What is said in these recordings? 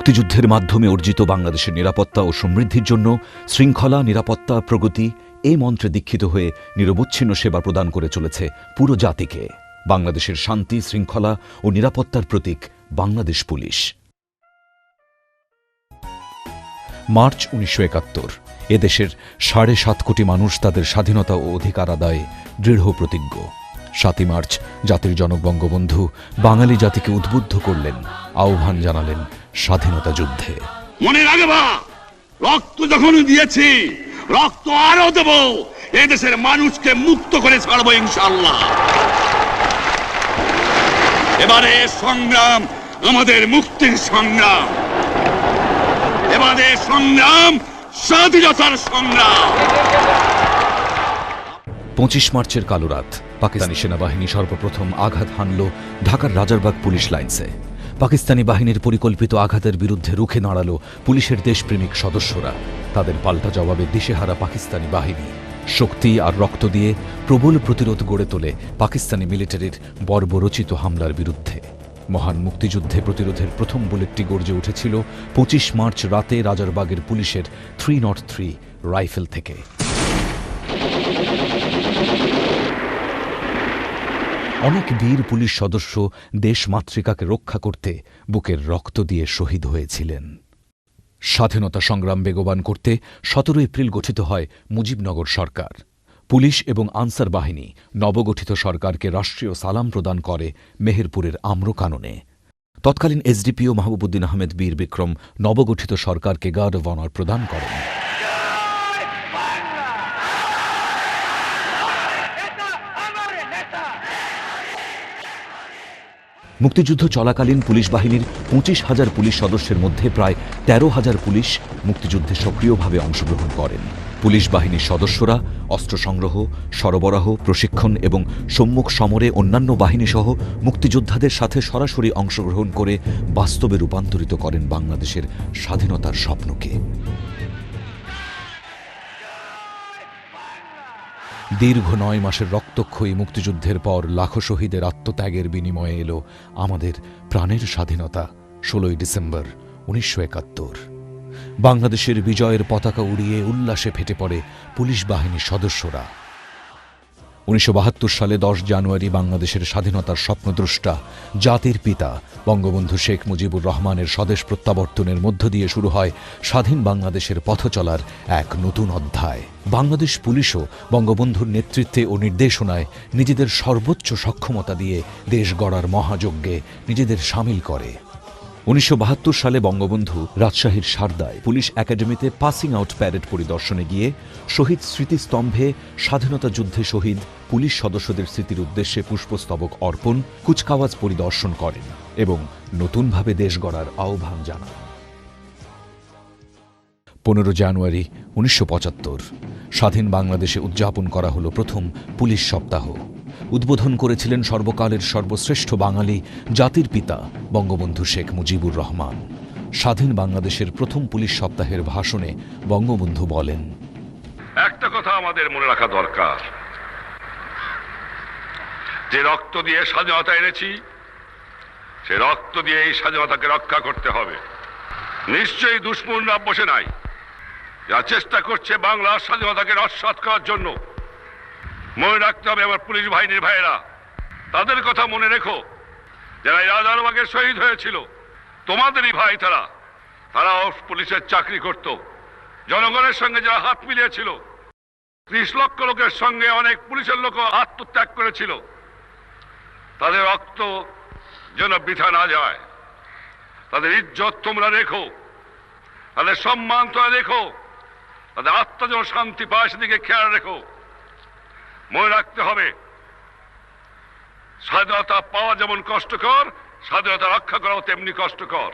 মুক্তিযুদ্ধের মাধ্যমে অর্জিত বাংলাদেশের নিরাপত্তা ও সমৃদ্ধির জন্য শৃঙ্খলা, নিরাপত্তা, প্রগতি এই মন্ত্রে দীক্ষিত হয়ে নিরবচ্ছিন্ন সেবা প্রদান করে চলেছে পুরো জাতিকে। বাংলাদেশের শান্তি, শৃঙ্খলা ও নিরাপত্তার প্রতীক বাংলাদেশ পুলিশ। মার্চ উনিশশো একাত্তর এদেশের সাড়ে সাত কোটি মানুষ তাদের স্বাধীনতা ও অধিকার আদায়ে দৃঢ় প্রতিজ্ঞ। সাতই মার্চ, জাতির জনক বঙ্গবন্ধু বাঙালি জাতিকে উদ্বুদ্ধ করলেন, আহ্বান জানালেন স্বাধীনতা যুদ্ধে। মনে রাখবা, রক্ত যখন দিয়েছি, রক্ত আরও দেব এদেশের মানুষকে মুক্ত করে ছাড়বো ইনশাল্লাহ এবারে সংগ্রাম, আমাদের মুক্তির সংগ্রাম। এবারে সংগ্রাম, স্বাধীনতার সংগ্রাম। পঁচিশ মার্চের কালো রাত, পাকিস্তানি সেনাবাহিনী সর্বপ্রথম আঘাত হানল ঢাকার রাজারবাগ পুলিশ লাইন্সে। পাকিস্তানি বাহিনীর পরিকল্পিত আঘাতের বিরুদ্ধে রুখে দাঁড়াল পুলিশের দেশপ্রেমিক সদস্যরা। তাদের পাল্টা জবাবে দিশেহারা পাকিস্তানি বাহিনী। শক্তি আর রক্ত দিয়ে প্রবল প্রতিরোধ গড়ে তোলে পাকিস্তানি মিলিটারির বর্বরচিত হামলার বিরুদ্ধে। মহান মুক্তিযুদ্ধে প্রতিরোধের প্রথম বুলেটটি গর্জে উঠেছিল পঁচিশ মার্চ রাতে রাজারবাগের পুলিশের থ্রি নট থ্রি রাইফেল থেকে। অনেক বীর পুলিশ সদস্য দেশ মাতৃকাকে রক্ষা করতে বুকের রক্ত দিয়ে শহীদ হয়েছিলেন। স্বাধীনতা সংগ্রাম বেগবান করতে সতেরো এপ্রিল গঠিত হয় মুজিবনগর সরকার। পুলিশ এবং আনসার বাহিনী নবগঠিত সরকারকে রাষ্ট্রীয় সালাম প্রদান করে মেহেরপুরের আম্রকাননে তৎকালীন এসডিপিও মাহবুবুদ্দিন আহমেদ বীর বিক্রম নবগঠিত সরকারকে গার্ড অব অনার প্রদান করেন। মুক্তিযুদ্ধ চলাকালীন পুলিশ বাহিনীর পঁচিশ হাজার পুলিশ সদস্যের মধ্যে প্রায় তেরো হাজার পুলিশ মুক্তিযুদ্ধে সক্রিয়ভাবে অংশগ্রহণ করেন। পুলিশ বাহিনীর সদস্যরা অস্ত্র সংগ্রহ সরবরাহ, প্রশিক্ষণ এবং সম্মুখ সমরে অন্যান্য বাহিনীসহ মুক্তিযোদ্ধাদের সাথে সরাসরি অংশগ্রহণ করে বাস্তবে রূপান্তরিত করেন বাংলাদেশের স্বাধীনতার স্বপ্নকে। দীর্ঘ নয় মাসের রক্তক্ষয়ী মুক্তিযুদ্ধের পর লাখো শহীদের আত্মত্যাগের বিনিময়ে এলো আমাদের প্রাণের স্বাধীনতা, ষোলোই ডিসেম্বর, উনিশশো একাত্তর। বাংলাদেশের বিজয়ের পতাকা উড়িয়ে উল্লাসে ফেটে পড়ে পুলিশ বাহিনীর সদস্যরা। উনিশশো বাহাত্তর সালে দশ জানুয়ারি বাংলাদেশের স্বাধীনতার স্বপ্নদ্রষ্টা, জাতির পিতা বঙ্গবন্ধু শেখ মুজিবুর রহমানের স্বদেশ প্রত্যাবর্তনের মধ্য দিয়ে শুরু হয় স্বাধীন বাংলাদেশের পথ চলার এক নতুন অধ্যায়। বাংলাদেশ পুলিশও বঙ্গবন্ধুর নেতৃত্বে ও নির্দেশনায় নিজেদের সর্বোচ্চ সক্ষমতা দিয়ে দেশ গড়ার মহাযজ্ঞে নিজেদের সামিল করে। উনিশশো বাহাত্তর সালে বঙ্গবন্ধু রাজশাহীর সারদায় পুলিশ একাডেমিতে পাসিং আউট প্যারেড পরিদর্শনে গিয়ে শহীদ স্মৃতিস্তম্ভে স্বাধীনতা যুদ্ধে শহীদ পুলিশ সদস্যদের স্মৃতির উদ্দেশ্যে পুষ্পস্তবক অর্পণ, কুচকাওয়াজ পরিদর্শন করেন এবং নতুনভাবে দেশ গড়ার আহ্বান জানান। পনেরো জানুয়ারি উনিশশো পঁচাত্তর, স্বাধীন বাংলাদেশে উদযাপন করা হলো প্রথম পুলিশ সপ্তাহ। উদ্বোধন করেছিলেন সর্বকালের সর্বশ্রেষ্ঠ বাঙালি জাতির পিতা বঙ্গবন্ধু শেখ মুজিবুর রহমান। স্বাধীন বাংলাদেশের প্রথম পুলিশ সপ্তাহের ভাষণে বঙ্গবন্ধু বলেন, একটা কথা আমাদের মনে রাখা দরকার। যে রক্ত দিয়ে স্বাধীনতা এনেছি, সে রক্ত দিয়ে এই স্বাধীনতাকে রক্ষা করতে হবে। নিশ্চয়ই দুশ্মনরা বসে নাই। যা চেষ্টা করছে বাংলার স্বাধীনতাকে নস্বাত করার জন্য মনে রাখতে হবে আমার পুলিশ বাহিনীর ভাইয়েরা। তাদের কথা মনে রেখো। যারা রাজারবাগের শহীদ হয়েছিল, তোমাদেরই ভাই তারা। তারাও পুলিশের চাকরি করত। জনগণের সঙ্গে যারা হাত মিলিয়েছিল, ত্রিশ লক্ষ লোকের সঙ্গে অনেক পুলিশের লোক আত্মত্যাগ করেছিল। তাদের রক্ত যেন বৃথা না যায়। তাদের ইজ্জত তোমরা রেখো। তাদের সম্মান তোমরা রেখো। তাদের আত্মা যেন শান্তি পায় সেদিকে খেয়াল রেখো। মনে রাখতে হবে। স্বাধীনতা পাওয়া যেমন কষ্টকর, স্বাধীনতা রক্ষা করাও তেমনি কষ্টকর।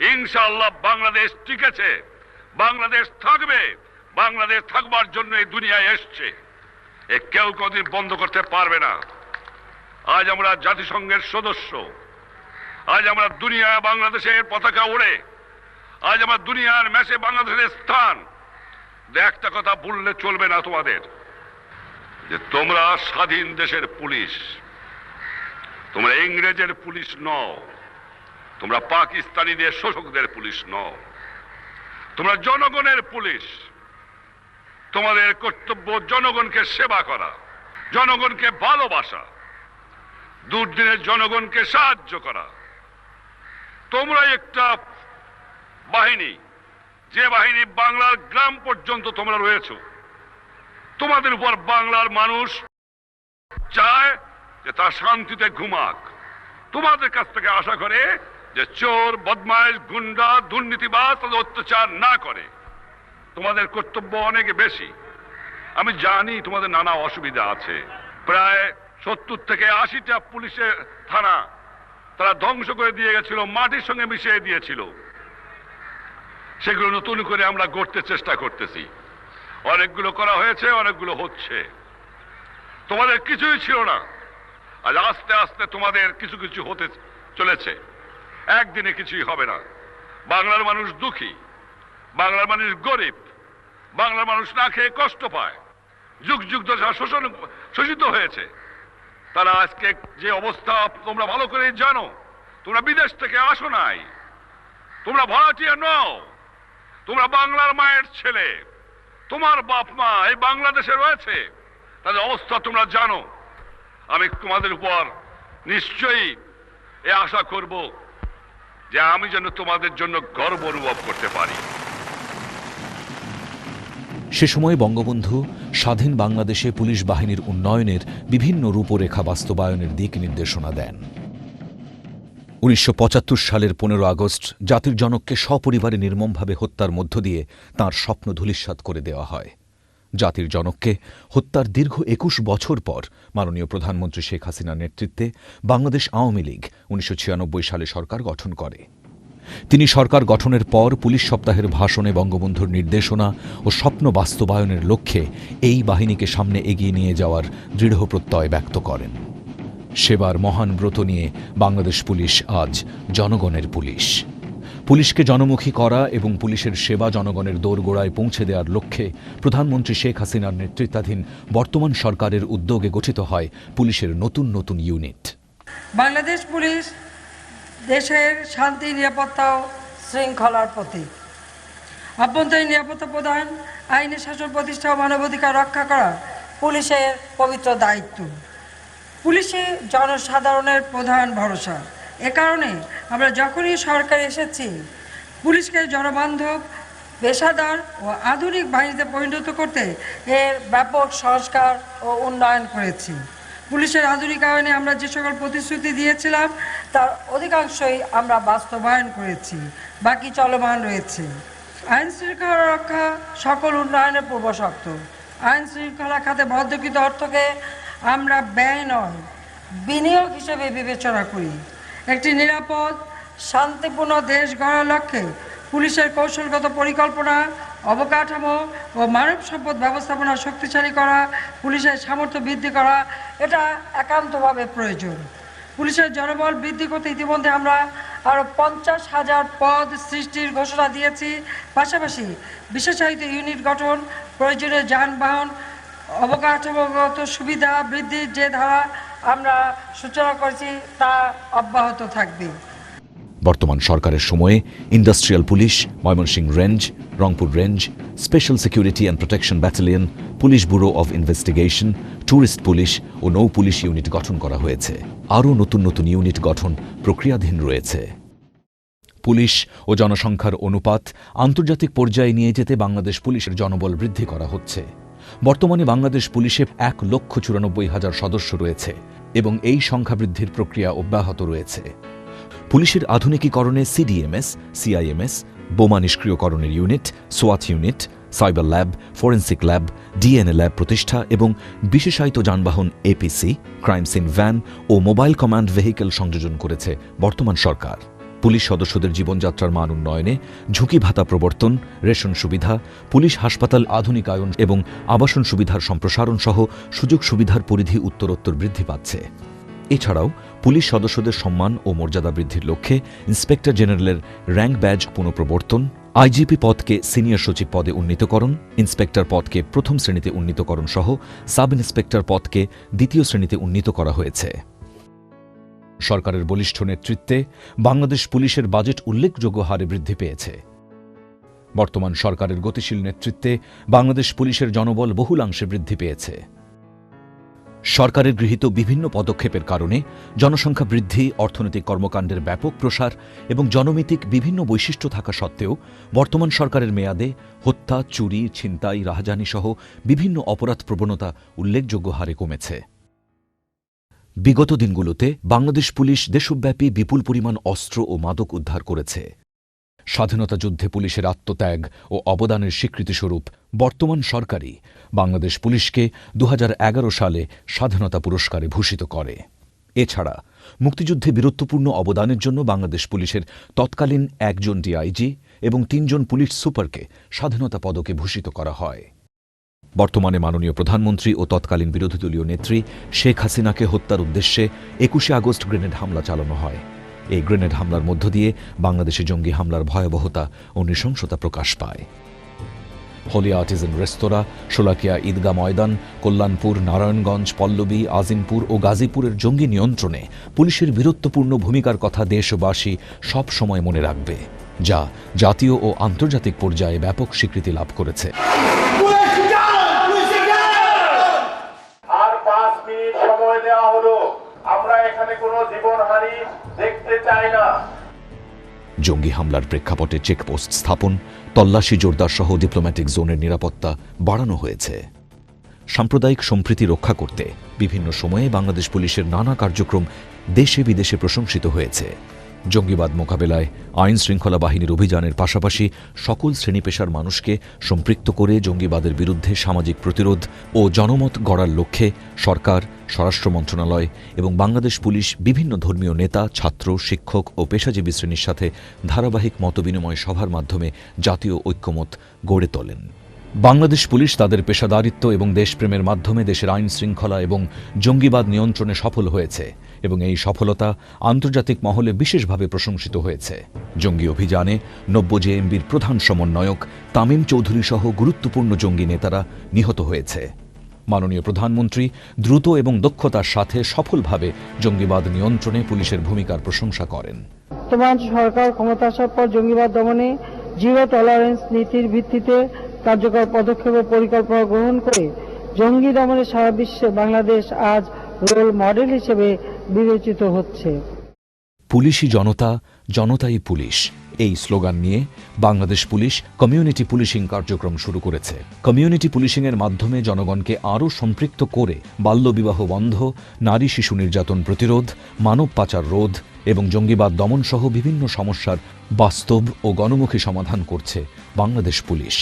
ইনশাআল্লাহ বাংলাদেশ টিকেছে, বাংলাদেশ থাকবে, বাংলাদেশ থাকবার জন্য এই দুনিয়ায় এসছে। এ কেউ কোনদিন বন্ধ করতে পারবে না। আজ আমরা জাতিসংঘের সদস্য। আজ আমরা দুনিয়ায় বাংলাদেশের পতাকা ওড়ে আজ আমার দুনিয়ার ম্যাচে বাংলাদেশের স্থান। একটা কথা বললে চলবে না তোমাদের। যে তোমরা স্বাধীন দেশের পুলিশ, তোমরা ইংরেজের পুলিশ নও, তোমরা পাকিস্তানিদের শোষকদের পুলিশ নও, তোমরা জনগণের পুলিশ, তোমাদের কর্তব্য জনগণকে সেবা করা, জনগণকে ভালোবাসা দুর্দিনের জনগণকে সাহায্য করা। তোমরা একটা বাহিনী, যে বাহিনী বাংলার গ্রাম পর্যন্ত তোমরা রয়েছ তোমাদের উপর বাংলার মানুষ চায় যে তার শান্তিতে ঘুমাক। তোমাদের কাছ থেকে আশা করে যে চোর, বদমাইশ, গুন্ডা, দুর্নীতিবাজ তাদের অত্যাচার না করে। তোমাদের কর্তব্য অনেক বেশি। আমি জানি তোমাদের নানা অসুবিধা আছে। প্রায় সত্তর থেকে আশিটা পুলিশের থানা তারা ধ্বংস করে দিয়ে গেছিল, মাটির সঙ্গে মিশিয়ে দিয়েছিল। সেগুলো নতুন করে আমরা গড়তে চেষ্টা করতেছি। অনেকগুলো করা হয়েছে, অনেকগুলো হচ্ছে। তোমাদের কিছুই ছিল না। আজ আস্তে আস্তে তোমাদের কিছু কিছু হতে চলেছে। একদিনে কিছুই হবে না। বাংলার মানুষ দুঃখী। বাংলার মানুষ গরিব। বাংলার মানুষ না খেয়ে কষ্ট পায়। যুগ যুগ যারা শোষণ শোষিত হয়েছে। তারা আজকে যে অবস্থা তোমরা ভালো করেই জানো, তোমরা বিদেশ থেকে আসো নাই। তোমরা ভাড়াটিয়া নও। তোমরা বাংলার মায়ের ছেলে। তোমার বাপ মা এই বাংলাদেশে রয়েছে? তাদের অবস্থা তোমরা জানো। আমি তোমাদের উপর নিশ্চয়ই এ আশা করব যে আমি যেন তোমাদের জন্য গর্ব অনুভব করতে পারি। সে সময় বঙ্গবন্ধু স্বাধীন বাংলাদেশে পুলিশ বাহিনীর উন্নয়নের বিভিন্ন রূপরেখা বাস্তবায়নের দিক নির্দেশনা দেন। উনিশশো পঁচাত্তর সালের পনেরো আগস্ট জাতির জনককে সপরিবারে নির্মমভাবে হত্যার মধ্য দিয়ে তার স্বপ্ন ধূলিসাৎ করে দেওয়া হয়। জাতির জনককে হত্যার দীর্ঘ একুশ বছর পর মাননীয় প্রধানমন্ত্রী শেখ হাসিনার নেতৃত্বে বাংলাদেশ আওয়ামী লীগ উনিশশো ছিয়ানব্বই সালে সরকার গঠন করে। তিনি সরকার গঠনের পর পুলিশ সপ্তাহের ভাষণে বঙ্গবন্ধুর নির্দেশনা ও স্বপ্ন বাস্তবায়নের লক্ষ্যে এই বাহিনীকে সামনে এগিয়ে নিয়ে যাওয়ার দৃঢ় প্রত্যয় ব্যক্ত করেন। সেবার মহান ব্রত নিয়ে বাংলাদেশ পুলিশ আজ জনগণের পুলিশ। পুলিশকে জনমুখী করা এবং পুলিশের সেবা জনগণের দোরগোড়ায় পৌঁছে দেওয়ার লক্ষ্যে প্রধানমন্ত্রী শেখ হাসিনার নেতৃত্বাধীন বর্তমান সরকারের উদ্যোগে গঠিত হয় পুলিশের নতুন নতুন ইউনিট। বাংলাদেশ পুলিশ দেশের শান্তি, নিরাপত্তা শৃঙ্খলার প্রতীক। আভ্যন্তরীণ নিরাপত্তা প্রদান আইনের শাসন প্রতিষ্ঠা ও মানবাধিকার রক্ষা করা পুলিশের পবিত্র দায়িত্ব। পুলিশে জনসাধারণের প্রধান ভরসা। এ কারণে আমরা যখনই সরকার এসেছি, পুলিশকে জনবান্ধব, পেশাদার ও আধুনিক বাহিনীতে পরিণত করতে এর ব্যাপক সংস্কার ও উন্নয়ন করেছি। পুলিশের আধুনিকায়নে আমরা যে সকল প্রতিশ্রুতি দিয়েছিলাম, তার অধিকাংশই আমরা বাস্তবায়ন করেছি। বাকি চলমান রয়েছে। আইন শৃঙ্খলা রক্ষা সকল উন্নয়নের পূর্বশর্ত আইন শৃঙ্খলা খাতে বদ্ধকৃত অর্থকে আমরা ব্যয় নয়, বিনিয়োগ হিসেবে বিবেচনা করি। একটি নিরাপদ, শান্তিপূর্ণ দেশ গড়ার লক্ষ্যে পুলিশের কৌশলগত পরিকল্পনা, অবকাঠামো ও মানব সম্পদ ব্যবস্থাপনা শক্তিশালী করা, পুলিশের সামর্থ্য বৃদ্ধি করা, এটা একান্তভাবে প্রয়োজন। পুলিশের জনবল বৃদ্ধি করতে ইতিমধ্যে আমরা আরও পঞ্চাশ হাজার পদ সৃষ্টির ঘোষণা দিয়েছি। পাশাপাশি বিশেষায়িত ইউনিট গঠন, প্রয়োজনীয় যানবাহন অবকাঠামোগত সুবিধা বৃদ্ধির যে ধারা আমরা সূচনা করেছি, তা অব্যাহত থাকবে। বর্তমান সরকারের সময়ে industrial police, Mymensingh range, Rangpur range, special security and protection battalion, police bureau of investigation, tourist police ও নৌ পুলিশ ইউনিট গঠন করা হয়েছে। আরও নতুন নতুন ইউনিট গঠন প্রক্রিয়াধীন রয়েছে। পুলিশ ও জনসংখ্যার অনুপাত আন্তর্জাতিক পর্যায়ে নিয়ে যেতে বাংলাদেশ পুলিশের জনবল বৃদ্ধি করা হচ্ছে। বর্তমানে বাংলাদেশ পুলিশে এক লক্ষ চুরানব্বই হাজার সদস্য রয়েছে এবং এই সংখ্যা বৃদ্ধির প্রক্রিয়া অব্যাহত রয়েছে। পুলিশের আধুনিকীকরণে সিডিএমএস, সিআইএমএস, বোমা নিষ্ক্রিয়করণের unit সোয়াত unit, cyber lab, forensic lab, DNA lab প্রতিষ্ঠা এবং বিশেষায়িত যানবাহন এপিসি ক্রাইম সিন ভ্যান ও মোবাইল কমান্ড ভেহিকেল সংযোজন করেছে বর্তমান সরকার। পুলিশ সদস্যদের জীবনযাত্রার মান উন্নয়নে ঝুঁকি ভাতা প্রবর্তন, রেশন সুবিধা, পুলিশ হাসপাতাল আধুনিকায়ন এবং আবাসন সুবিধার সম্প্রসারণ সহ সুযোগ সুবিধার পরিধি উত্তরোত্তর বৃদ্ধি পাচ্ছে। এছাড়াও পুলিশ সদস্যদের সম্মান ও মর্যাদা বৃদ্ধির লক্ষ্যে ইন্সপেক্টর জেনারেলের র্যাঙ্ক ব্যাজ পুনঃপ্রবর্তন, আইজিপি পদকে সিনিয়র সচিব পদে উন্নীতকরণ, ইন্সপেক্টর পদকে প্রথম শ্রেণীতে উন্নীতকরণ সহ সাব ইন্সপেক্টর পদকে দ্বিতীয় শ্রেণীতে উন্নীত করা হয়েছে। সরকারের বলিষ্ঠ নেতৃত্বে বাংলাদেশ পুলিশের বাজেট উল্লেখযোগ্য হারে বৃদ্ধি পেয়েছে। বর্তমান সরকারের গতিশীল নেতৃত্বে বাংলাদেশ পুলিশের জনবল বহুলাংশে বৃদ্ধি পেয়েছে। সরকারের গৃহীত বিভিন্ন পদক্ষেপের কারণে জনসংখ্যা বৃদ্ধি, অর্থনৈতিক কর্মকাণ্ডের ব্যাপক প্রসার এবং জনমিতিক বিভিন্ন বৈশিষ্ট্য থাকা সত্ত্বেও বর্তমান সরকারের মেয়াদে হত্যা, চুরি, ছিনতাই রাহাজানি সহ বিভিন্ন অপরাধ প্রবণতা উল্লেখযোগ্য হারে কমেছে। বিগত দিনগুলোতে বাংলাদেশ পুলিশ দেশব্যাপী বিপুল পরিমাণ অস্ত্র ও মাদক উদ্ধার করেছে। স্বাধীনতা যুদ্ধে পুলিশের আত্মত্যাগ ও অবদানের স্বীকৃতিস্বরূপ বর্তমান সরকারই বাংলাদেশ পুলিশকে দুহাজার এগারো সালে স্বাধীনতা পুরস্কারে ভূষিত করে। এছাড়া মুক্তিযুদ্ধে বীরত্বপূর্ণ অবদানের জন্য বাংলাদেশ পুলিশের তৎকালীন একজন ডিআইজি এবং তিনজন পুলিশ সুপারকে স্বাধীনতা পদকে ভূষিত করা হয়। বর্তমানে মাননীয় প্রধানমন্ত্রী ও তৎকালীন বিরোধী দলীয় নেত্রী শেখ হাসিনাকে হত্যার উদ্দেশ্যে একুশে আগস্ট গ্রেনেড হামলা চালানো হয়। এই গ্রেনেড হামলার মধ্য দিয়ে বাংলাদেশে জঙ্গি হামলার ভয়াবহতা ও নৃশংসতা প্রকাশ পায়। হলি আর্টিজান রেস্তোরাঁ, শোলাকিয়া ঈদগাহ ময়দান, কল্যাণপুর, নারায়ণগঞ্জ, পল্লবী, আজিমপুর ও গাজীপুরের জঙ্গি নিয়ন্ত্রণে পুলিশের বীরত্বপূর্ণ ভূমিকার কথা দেশবাসী সব সময় মনে রাখবে, যা জাতীয় ও আন্তর্জাতিক পর্যায়ে ব্যাপক স্বীকৃতি লাভ করেছে আর পাঁচ সময় দেওয়া হলো। আমরা এখানে কোনো জীবনহানি দেখতে চাই না। জঙ্গি হামলার প্রেক্ষাপটে চেকপোস্ট স্থাপন, তল্লাশি জোরদার সহ ডিপ্লোম্যাটিক জোনের নিরাপত্তা বাড়ানো হয়েছে। সাম্প্রদায়িক সম্প্রীতি রক্ষা করতে বিভিন্ন সময়ে বাংলাদেশ পুলিশের নানা কার্যক্রম দেশে বিদেশে প্রশংসিত হয়েছে। জঙ্গিবাদ মোকাবেলায় আইন শৃঙ্খলা বাহিনীর অভিযানের পাশাপাশি সকল শ্রেণি পেশার মানুষকে সম্পৃক্ত করে জঙ্গিবাদের বিরুদ্ধে সামাজিক প্রতিরোধ ও জনমত গড়ার লক্ষ্যে সরকার, স্বরাষ্ট্র মন্ত্রণালয় এবং বাংলাদেশ পুলিশ বিভিন্ন ধর্মীয় নেতা, ছাত্র, শিক্ষক ও পেশাজীবী শ্রেণির সাথে ধারাবাহিক মতবিনিময় সভার মাধ্যমে জাতীয় ঐক্যমত গড়ে তোলেন। বাংলাদেশ পুলিশ তাদের পেশাদারিত্ব এবং দেশপ্রেমের মাধ্যমে দেশের আইন শৃঙ্খলা এবং জঙ্গিবাদ নিয়ন্ত্রণে সফল হয়েছে এবং এই সফলতা আন্তর্জাতিক মহলে বিশেষভাবে প্রশংসিত হয়েছে। জঙ্গি অভিযানে নব্য জেএমবির প্রধান সমন্বয়ক তামিম চৌধুরী সহ গুরুত্বপূর্ণ জঙ্গি নেতারা নিহত হয়েছে। মাননীয় প্রধানমন্ত্রী দ্রুত এবং দক্ষতার সাথে সফলভাবে জঙ্গিবাদ নিয়ন্ত্রণে পুলিশের ভূমিকার প্রশংসা করেন। সরকার ক্ষমতা আসার পর জঙ্গিবাদ দমনে জিরো টলারেন্স নীতির ভিত্তিতে কার্যকর পদক্ষেপ ও পরিকল্পনা গ্রহণ করে জঙ্গি দমনে সারা বিশ্বে বাংলাদেশ আজ রোল মডেল হিসেবে বিবেচিত হচ্ছে। পুলিশই জনতা, জনতাই পুলিশ। এই স্লোগান নিয়ে বাংলাদেশ পুলিশ কমিউনিটি পুলিশিং কার্যক্রম শুরু করেছে। কমিউনিটি পুলিশিংয়ের মাধ্যমে জনগণকে আরও সম্পৃক্ত করে বাল্যবিবাহ বন্ধ, নারী শিশু নির্যাতন প্রতিরোধ, মানব পাচার রোধ এবং জঙ্গিবাদ দমন সহ বিভিন্ন সমস্যার বাস্তব ও গণমুখী সমাধান করছে বাংলাদেশ পুলিশ।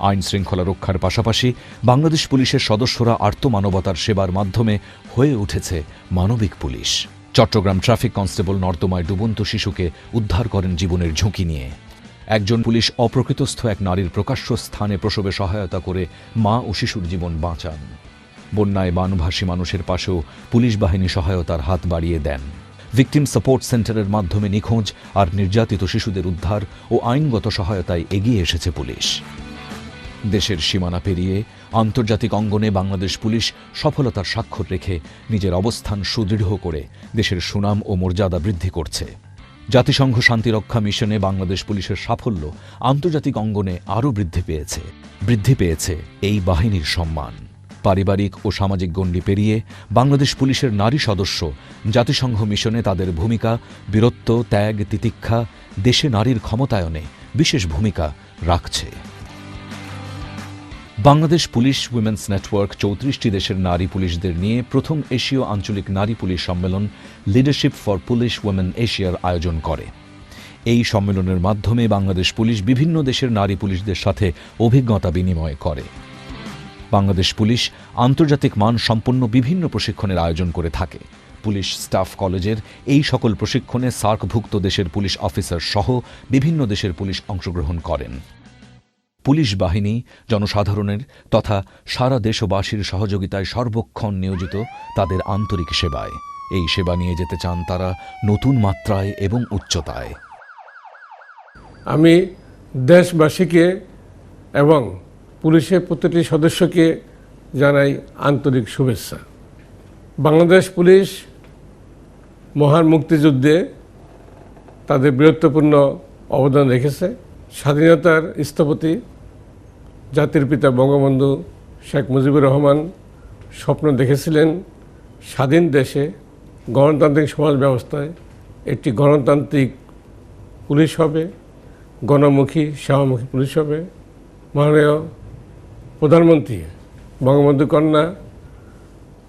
আইন শৃঙ্খলা রক্ষার পাশাপাশি বাংলাদেশ পুলিশের সদস্যরা আর্তমানবতার সেবার মাধ্যমে হয়ে উঠেছে মানবিক পুলিশ। চট্টগ্রাম ট্রাফিক কনস্টেবল নর্দমায় ডুবন্ত শিশুকে উদ্ধার করেন জীবনের ঝুঁকি নিয়ে। একজন পুলিশ অপ্রকৃতস্থ এক নারীর প্রকাশ্য স্থানে প্রসবে সহায়তা করে মা ও শিশুর জীবন বাঁচান। বন্যায় বানভাসী মানুষের পাশেও পুলিশ বাহিনী সহায়তার হাত বাড়িয়ে দেন। ভিকটিম সাপোর্ট সেন্টারের মাধ্যমে নিখোঁজ আর নির্যাতিত শিশুদের উদ্ধার ও আইনগত সহায়তায় এগিয়ে এসেছে পুলিশ। দেশের সীমানা পেরিয়ে আন্তর্জাতিক অঙ্গনে বাংলাদেশ পুলিশ সফলতার স্বাক্ষর রেখে নিজের অবস্থান সুদৃঢ় করে দেশের সুনাম ও মর্যাদা বৃদ্ধি করছে। জাতিসংঘ শান্তিরক্ষা মিশনে বাংলাদেশ পুলিশের সাফল্য আন্তর্জাতিক অঙ্গনে আরও বৃদ্ধি পেয়েছে। বৃদ্ধি পেয়েছে এই বাহিনীর সম্মান। পারিবারিক ও সামাজিক গণ্ডি পেরিয়ে বাংলাদেশ পুলিশের নারী সদস্য জাতিসংঘ মিশনে তাদের ভূমিকা, বীরত্ব, ত্যাগ, তিতিক্ষা, দেশে নারীর ক্ষমতায়নে বিশেষ ভূমিকা রাখছে। বাংলাদেশ পুলিশ উইমেন্স নেটওয়ার্ক চৌত্রিশটি দেশের নারী পুলিশদের নিয়ে প্রথম এশীয় আঞ্চলিক নারী পুলিশ সম্মেলন লিডারশিপ ফর পুলিশ উইমেন এশিয়ার আয়োজন করে। এই সম্মেলনের মাধ্যমে বাংলাদেশ পুলিশ বিভিন্ন দেশের নারী পুলিশদের সাথে অভিজ্ঞতা বিনিময় করে। বাংলাদেশ পুলিশ আন্তর্জাতিক মান সম্পন্ন বিভিন্ন প্রশিক্ষণের আয়োজন করে থাকে। পুলিশ স্টাফ কলেজের এই সকল প্রশিক্ষণে সার্কভুক্ত দেশের পুলিশ অফিসার সহ বিভিন্ন দেশের পুলিশ অংশগ্রহণ করেন। পুলিশ বাহিনী, জনসাধারণের তথা সারা দেশবাসীর সহযোগিতায় সর্বক্ষণ নিয়োজিত তাদের আন্তরিক সেবায়। এই সেবা নিয়ে যেতে চান তারা নতুন মাত্রায় এবং উচ্চতায়। আমি দেশবাসীকে এবং পুলিশের প্রতিটি সদস্যকে জানাই আন্তরিক শুভেচ্ছা। বাংলাদেশ পুলিশ মহান মুক্তিযুদ্ধে তাদের বীরত্বপূর্ণ অবদান রেখেছে। স্বাধীনতার স্থপতি জাতির পিতা বঙ্গবন্ধু শেখ মুজিবুর রহমান স্বপ্ন দেখেছিলেন স্বাধীন দেশে গণতান্ত্রিক সমাজ ব্যবস্থায় একটি গণতান্ত্রিক পুলিশ হবে, গণমুখী সেবামুখী পুলিশ হবে। মাননীয় প্রধানমন্ত্রী বঙ্গবন্ধু কন্যা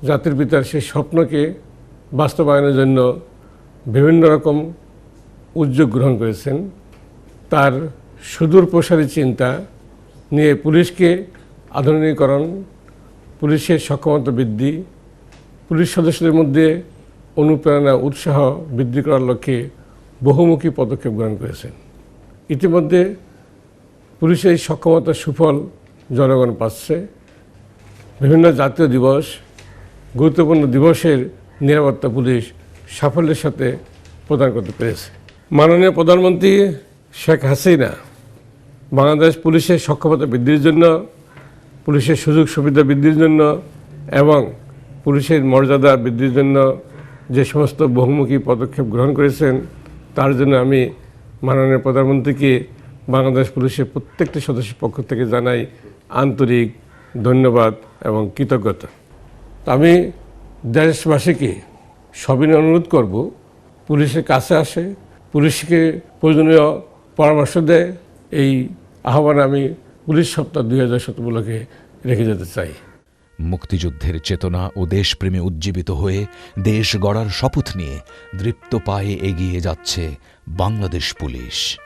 জাতির পিতার সেই স্বপ্নকে বাস্তবায়নের জন্য বিভিন্ন রকম উদ্যোগ গ্রহণ করেছেন। তার সুদূর প্রসারী চিন্তা নিয়ে পুলিশকে আধুনিকীকরণ, পুলিশের সক্ষমতা বৃদ্ধি, পুলিশ সদস্যদের মধ্যে অনুপ্রেরণা, উৎসাহ বৃদ্ধি করার লক্ষ্যে বহুমুখী পদক্ষেপ গ্রহণ করেছেন। ইতিমধ্যে পুলিশের এই সক্ষমতার সুফল জনগণ পাচ্ছে। বিভিন্ন জাতীয় দিবস, গুরুত্বপূর্ণ দিবসের নিরাপত্তা পুলিশ সাফল্যের সাথে প্রদান করতে পেরেছে। মাননীয় প্রধানমন্ত্রী শেখ হাসিনা বাংলাদেশ পুলিশের সক্ষমতা বৃদ্ধির জন্য, পুলিশের সুযোগ সুবিধা বৃদ্ধির জন্য এবং পুলিশের মর্যাদা বৃদ্ধির জন্য যে সমস্ত বহুমুখী পদক্ষেপ গ্রহণ করেছেন, তার জন্য আমি মাননীয় প্রধানমন্ত্রীকে বাংলাদেশ পুলিশের প্রত্যেকটি সদস্যের পক্ষ থেকে জানাই আন্তরিক ধন্যবাদ এবং কৃতজ্ঞতা। আমি দেশবাসীকে সবিনয় অনুরোধ করব, পুলিশের কাছে আসে, পুলিশকে প্রয়োজনীয় পরামর্শ দেয় এই আহ্বান আমি পুলিশ সপ্তাহ দুই হাজার সতেরোকে রেখে যেতে চাই। মুক্তিযুদ্ধের চেতনা ও দেশপ্রেমে উজ্জীবিত হয়ে দেশ গড়ার শপথ নিয়ে দৃপ্ত পায়ে এগিয়ে যাচ্ছে বাংলাদেশ পুলিশ।